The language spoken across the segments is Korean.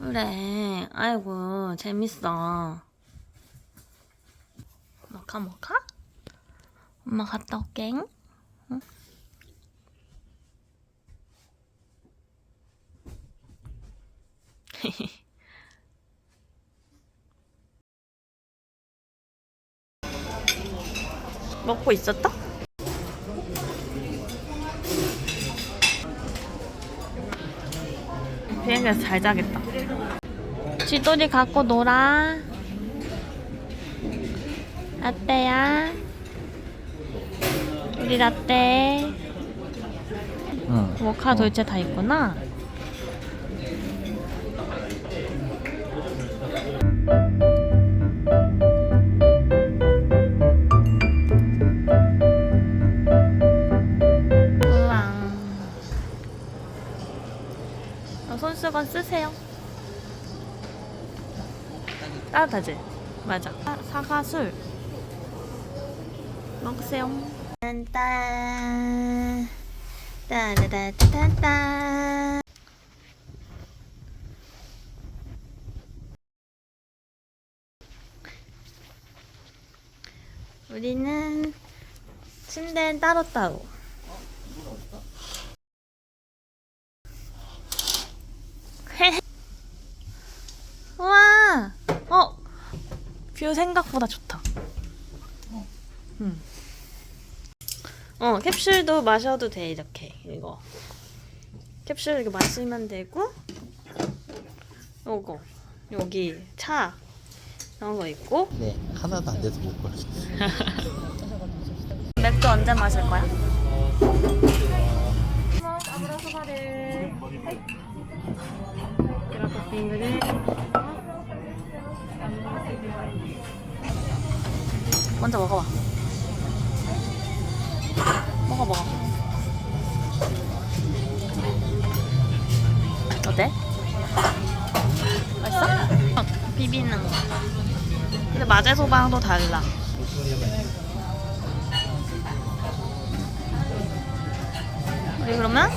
그래. 아이고, 재밌어. 먹까, 먹까? 엄마 갔다 올게. 응? 먹고 있었다? 비행기에서 잘 자겠다. 쥐돌이 갖고 놀아. 라떼야. 우리 라떼. 응. 모카 돌체 다 있구나. 우와. 어, 손수건 쓰세요. 따뜻하지? 맞아. 사, 사과술. 먹으세요. 딴딴. 따다다다다. 우리는 침대는 따로 따로. 우와! 어! 뷰 생각보다 좋다. 음. 어, 캡슐도 마셔도 돼, 이렇게. 이거. 캡슐 이렇게 마시면 되고, 요거. 여기 차. 이런 거 있고. 네, 하나도 안 돼서 못 걸었어. 맥주 언제 마실 거야? 먼저 먹어봐. 먹어 먹어. 어때? 맛있어? 어, 비비는 거. 근데 마제소방도 달라. 우리 그러면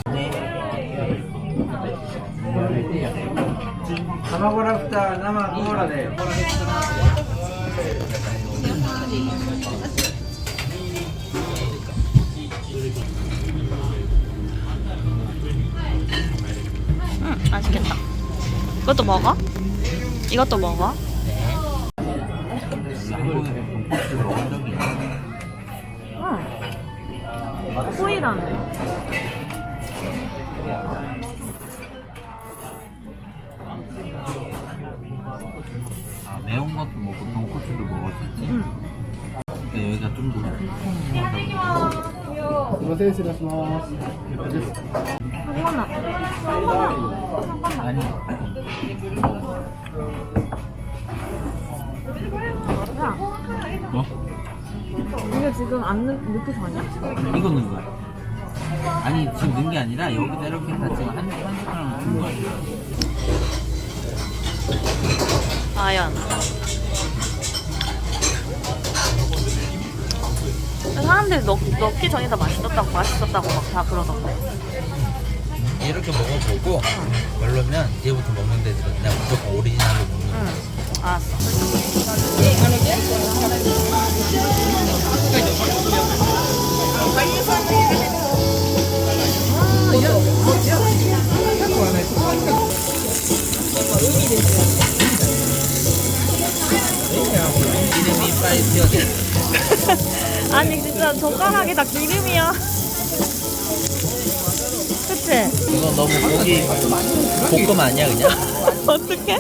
음, 맛있겠다. 이것도 먹어? 이것도 먹어? 응. 호이라네. せん失礼します 상관아. 아니, 야, 뭐? 이게 지금 안 넣, 넣기 전이야? 이거 넣은 거야. 아니, 지금 넣은 게 아니라 여기다 이렇게 해서 지금 한, 한 숟가락 준 거야. 과연. 사람들이 넣, 넣기 전이 더 맛있었다고, 맛있었다고 막 다 그러던데. 이렇게 먹어보고 별로면 이제부터 먹는 데들은 그냥 무조건 오리지널로 먹는 거야. 응. 알았어. 이름이 파이티어지. 아니 진짜 젓가락이 다 기름이야. 그치? 이거 너무 고기 볶음 아니야 그냥? 어떡해?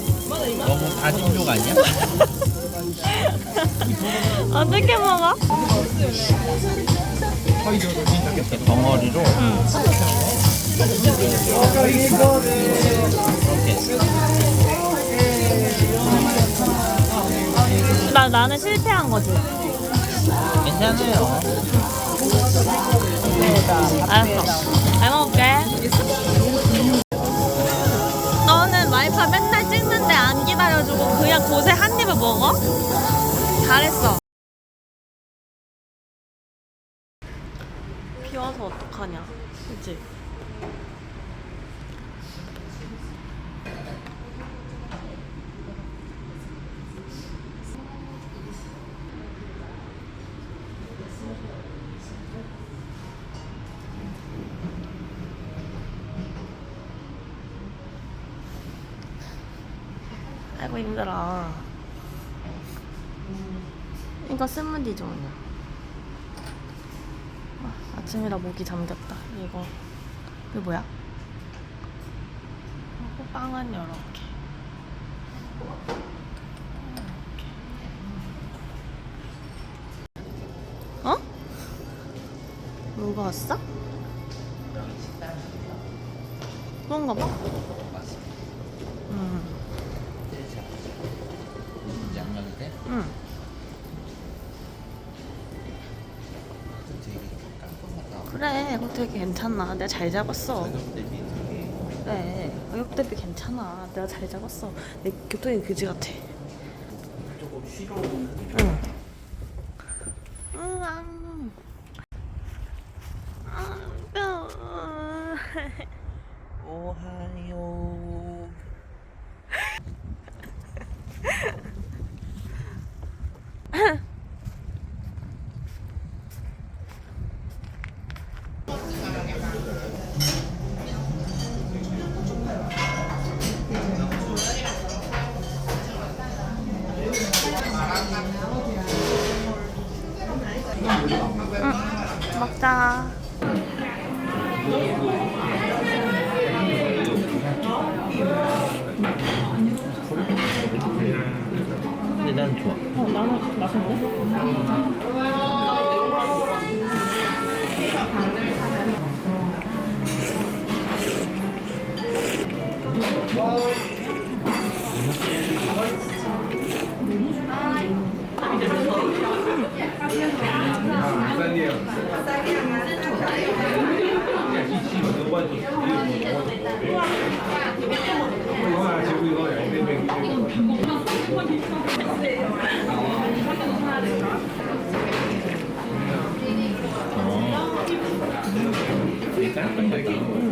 너무 다진족 아니야? 어떻게 먹어? 이렇게 덩어리로 응. 이렇게 나, 나는 실패한 거지. 괜찮아요. 알았어. 잘 먹을게. 너는 와이파 맨날 찍는데 안 기다려주고 그냥 곳에 한 입을 먹어? 잘했어. 비 와서 어떡하냐. 그치? 아이고 힘들어. 이거 스무디 종류. 아, 아침이라 목이 잠겼다. 이거 이거 뭐야? 빵은 이렇게. 어? 뭐가 왔어? 그런가 봐. 그래, 이거 되게 괜찮아. 내가 잘 잡았어. 그래, 가격 대비 괜찮아. 내가 잘 잡았어. 내 교통이 그지 같아. 조금 쉬러 응. 응, Chúng?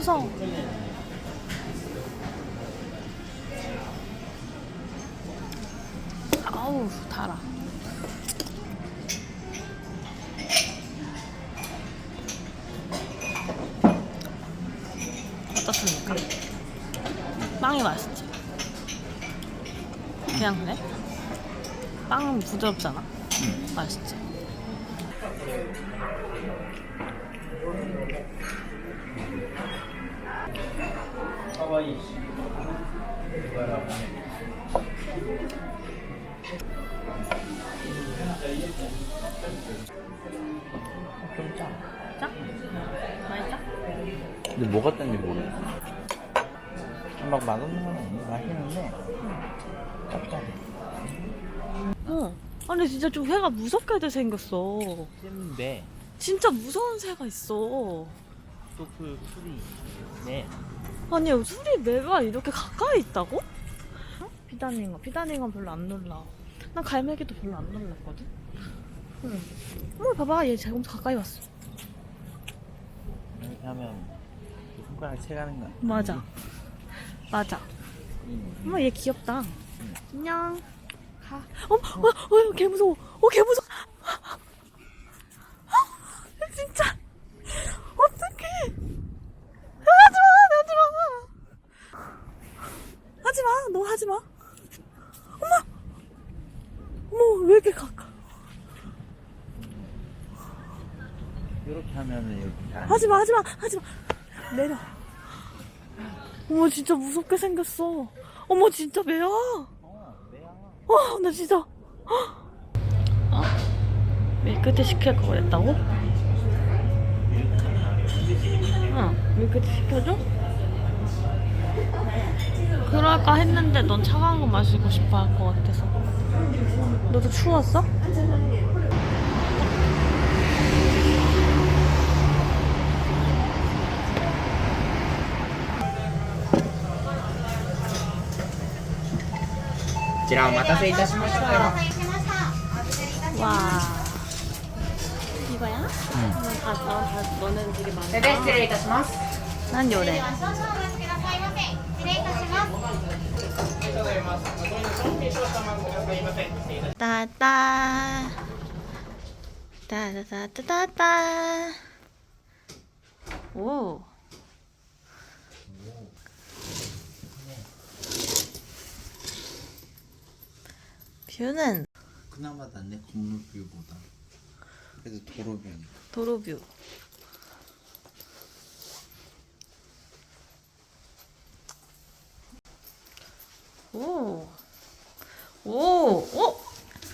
무서워. 아우, 달아. 어떻습니까? 빵이 맛있지? 그냥 그래? 빵은 부드럽잖아? 맛있지? 좀 짜. 짜? 맛있어? 근데 뭐가 딴지 모르겠어. 막 맛없는 건 아니고 맛있는데 짭짤해. 어. 아니 진짜 좀 회가 무섭게 생겼어. 쌤인데 진짜 무서운 새가 있어. 또그 술이 네. 아니 술이 매가 이렇게 가까이 있다고? 어? 비단잉어 비단잉어 별로 안 놀라. 난 갈매기도 별로 안 놀랐거든. 응. 어머 봐봐. 얘 지금 가까이 왔어. 이렇게 하면 그 손가락 채 가는 거야. 맞아. 맞아. 어머 얘 귀엽다. 안녕. 가. 어머 어머 어, 개 무서워. 어 개 무서워 아, 진짜 어떡해 하지마 하지마 하지마 너 하지마 어머 어머 왜 이렇게 가까 이렇게 하면은 이렇게 잘. 하지 마 하지 마 하지 마 내려 어머 진짜 무섭게 생겼어 어머 진짜 매야 어, 매야. 와, 나 진짜. 어? 밀크티 시킬 거 그랬다고? 응, 밀크티 시켜줘? 그럴까 했는데 넌 차가운 거 마시고 싶어 할 것 같아서. 너도 추웠어? ちらお待たせいたしました。 와. 이거야? 응. 다, 다, 다, 너는 되게 많아. で失礼いたします。 난 요래. 따따. 따따따따따. 오. 뷰는 그나마 낫네 건물뷰보다 그래도 도로뷰니까 도로뷰. 오. 오. 오.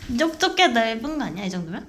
이 정도 꽤 넓은 거 아니야? 이 정도면?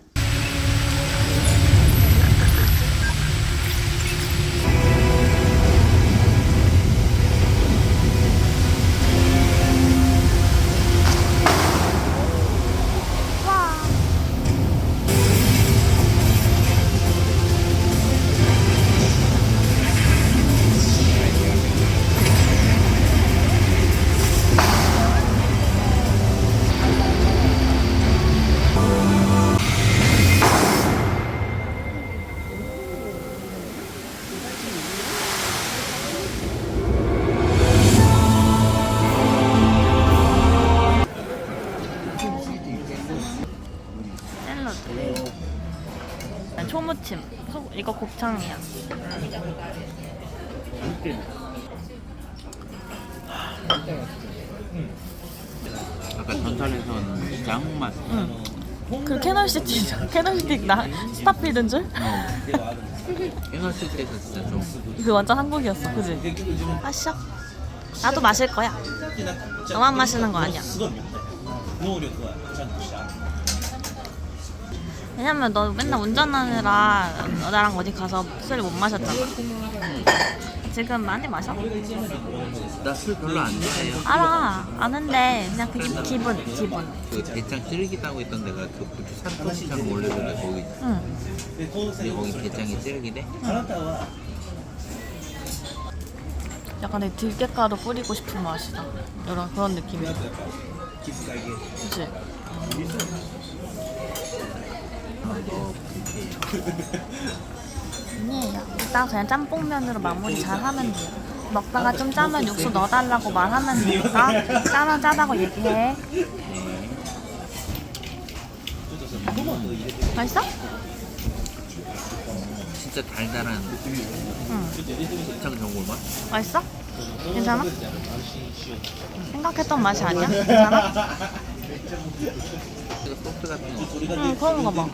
곱창이야. 아까 전설에서는 짱맛 응. 그 캐널시티, 캐널시티 나 스타필드인 줄? 깨났을 때가 진짜 좀 그 완전 한국이었어, 그지? 마셔. 나도 마실 거야. 너만 마시는 거 아니야. 왜냐면 너 맨날 운전하느라 나랑 어디 가서 술 못 마셨잖아. 지금 많이 마셔? 나 술 별로 안 좋아해요 알아. 아는데 그냥 그 기- 기분, 기분. 그 대창 찌르기다고 있던 데가 그 부추 산토시장 올리던데 거기 응. 근데 거기 대창이 찌르기대? 약간 내 들깨가루 뿌리고 싶은 맛이다. 이런 그런 느낌이야. 그치? 아니에요. 일단 그냥 짬뽕면으로 마무리 잘 하면 돼요. 먹다가 좀 짜면 육수 넣어달라고 말하면 되니까 짜면 짜다고 얘기해. 맛있어? 진짜 달달한 응. 전골 맛? 맛있어? 괜찮아? 생각했던 맛이 아니야? 괜찮아? 이거 소스 같은 거 응, 그런 거 봐.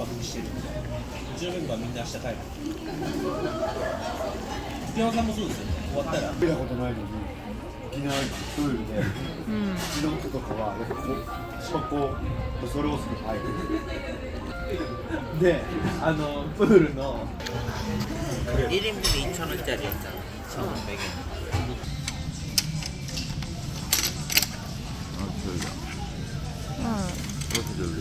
うちのメンバーみんな明日帰る福山さんもそうですよ終わったら見たことないのにいきなりプールで 음. うちの人とかはなんかこうそこ恐れ多く入るであのプールの 1인분에 2,000원짜리였잖아 2,500원 아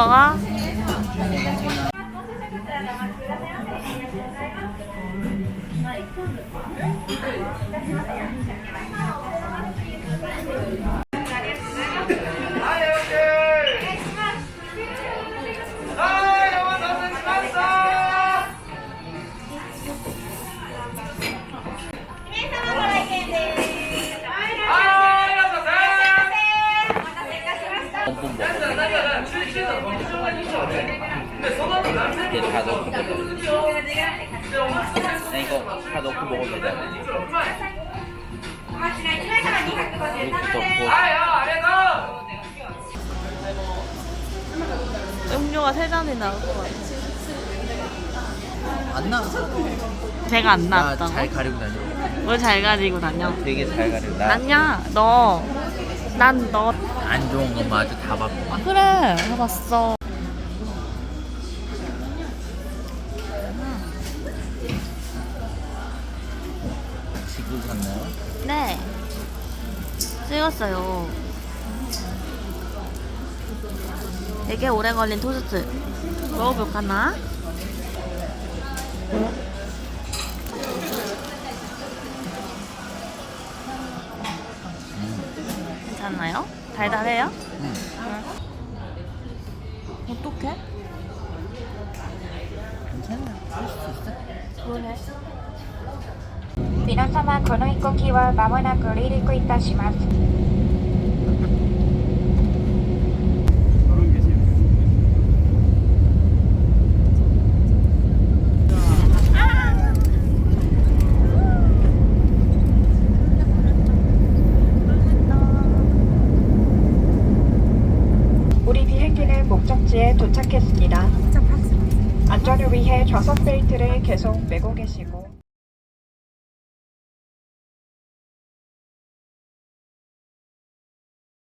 먹어. 나 이거 다 넣고 먹으면 되잖아. 음료가 세 잔이 나올 것 같아. 안 나왔어. 제가 안 나왔다고? 나잘 가리고 다녀. 뭘 잘 가지고 다녀? 되게 잘 가리고. 나 아니야, 너. 난 너. 안 좋은 거 마저 다 받고. 그래, 해봤어. 찍었어요. 되게 오래 걸린 토스트. 먹어볼까나? 괜찮나요? 달달해요? 응. 어떡해? 괜찮아. 할수 있어. 그래. 皆様この飛行機はまもなく離陸いたします。